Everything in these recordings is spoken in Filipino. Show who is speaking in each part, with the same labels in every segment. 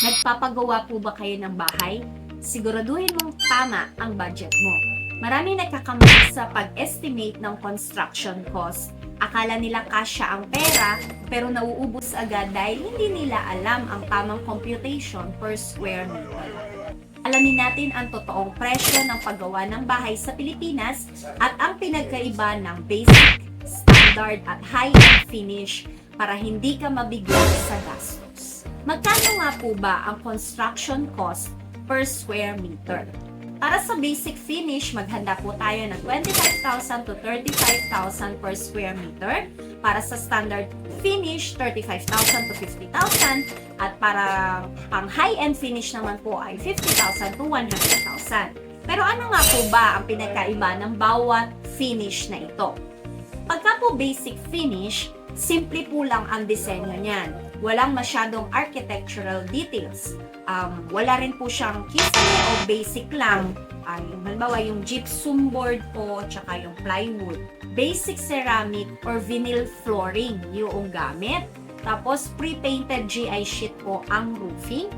Speaker 1: Nagpapagawa po ba kayo ng bahay? Siguraduhin mong tama ang budget mo. Maraming nagkakamali sa pag-estimate ng construction cost. Akala nila kasya ang pera, pero nauubos agad dahil hindi nila alam ang tamang computation per square meter. Alamin natin ang totoong presyo ng paggawa ng bahay sa Pilipinas at ang pinagkaiba ng basic, standard at high-end finish para hindi ka mabigla sa gastos. Magkano nga po ba ang construction cost per square meter? Para sa basic finish, maghanda po tayo ng 25,000 to 35,000 per square meter. Para sa standard finish, 35,000 to 50,000. At para pang high-end finish naman po ay 50,000 to 100,000. Pero ano nga po ba ang pinagkaiba ng bawat finish na ito? Pagka po basic finish, simple po lang ang disenyo niyan. Walang masyadong architectural details. Um, wala rin po siyang kisame o basic lang. Ay, yung halimbawa yung gypsum board po, tsaka yung plywood. Basic ceramic or vinyl flooring yung gamit. Tapos pre-painted GI sheet po ang roofing.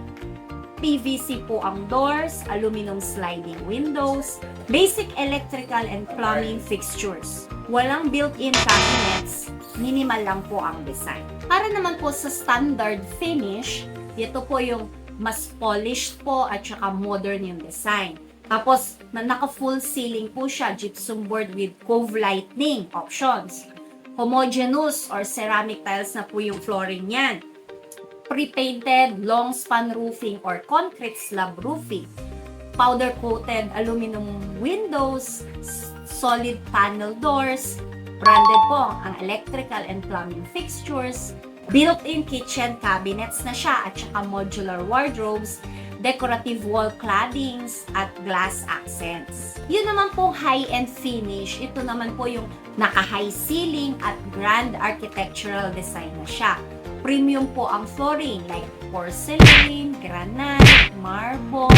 Speaker 1: PVC po ang doors, aluminum sliding windows, basic electrical and plumbing fixtures. Walang built-in cabinets, minimal lang po ang design. Para naman po sa standard finish, ito po yung mas polished po at saka modern yung design. Tapos, na naka full ceiling po siya, gypsum board with cove lighting options. Homogeneous or ceramic tiles na po yung flooring niyan pre-painted long span roofing or concrete slab roofing, powder coated aluminum windows, solid panel doors, branded po ang electrical and plumbing fixtures, built-in kitchen cabinets na siya at saka modular wardrobes, decorative wall claddings, at glass accents. Yun naman pong high-end finish, ito naman po yung naka-high ceiling at grand architectural design na siya. Premium po ang flooring like porcelain, granite, marble,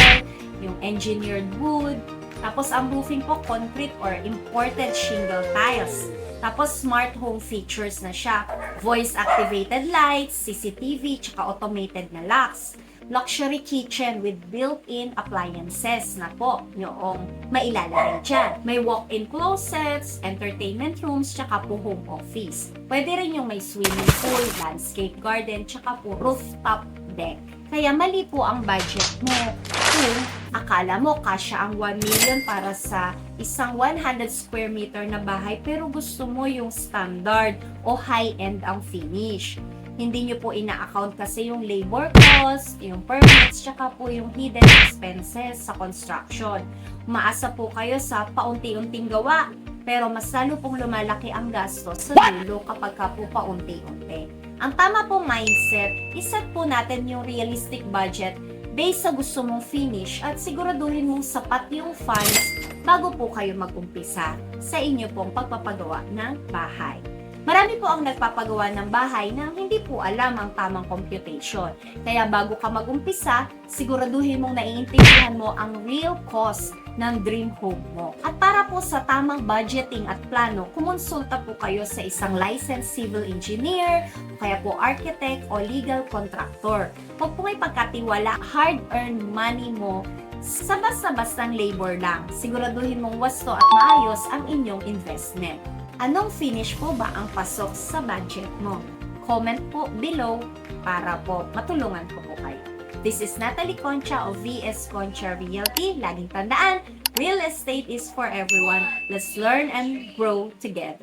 Speaker 1: yung engineered wood. Tapos ang roofing po concrete or imported shingle tiles. Tapos smart home features na siya. Voice activated lights, CCTV, tsaka automated na locks. Luxury kitchen with built-in appliances na po yung mailalagay dyan. May walk-in closets, entertainment rooms, tsaka po home office. Pwede rin yung may swimming pool, landscape garden, tsaka po rooftop deck. Kaya mali po ang budget mo kung akala mo kasya ang 1 million para sa isang 100 square meter na bahay pero gusto mo yung standard o high-end ang finish. Hindi nyo po ina-account kasi yung labor cost, yung permits, tsaka po yung hidden expenses sa construction. Maasa po kayo sa paunti-unting gawa, pero mas lalo pong lumalaki ang gastos sa dulo kapag ka po paunti-unti. Ang tama pong mindset, iset po natin yung realistic budget based sa gusto mong finish at siguraduhin mong sapat yung funds bago po kayo mag-umpisa sa inyo pong pagpapagawa ng bahay. Marami po ang nagpapagawa ng bahay na hindi po alam ang tamang computation. Kaya bago ka mag-umpisa, siguraduhin mong naiintindihan mo ang real cost ng dream home mo. At para po sa tamang budgeting at plano, kumonsulta po kayo sa isang licensed civil engineer, o kaya po architect o legal contractor. Huwag po may pagkatiwala, hard-earned money mo sa basta-bastang labor lang. Siguraduhin mong wasto at maayos ang inyong investment. Anong finish po ba ang pasok sa budget mo? Comment po below para po matulungan ko po kayo. This is Natalie Concha of VS Concha Realty. Laging tandaan, real estate is for everyone. Let's learn and grow together.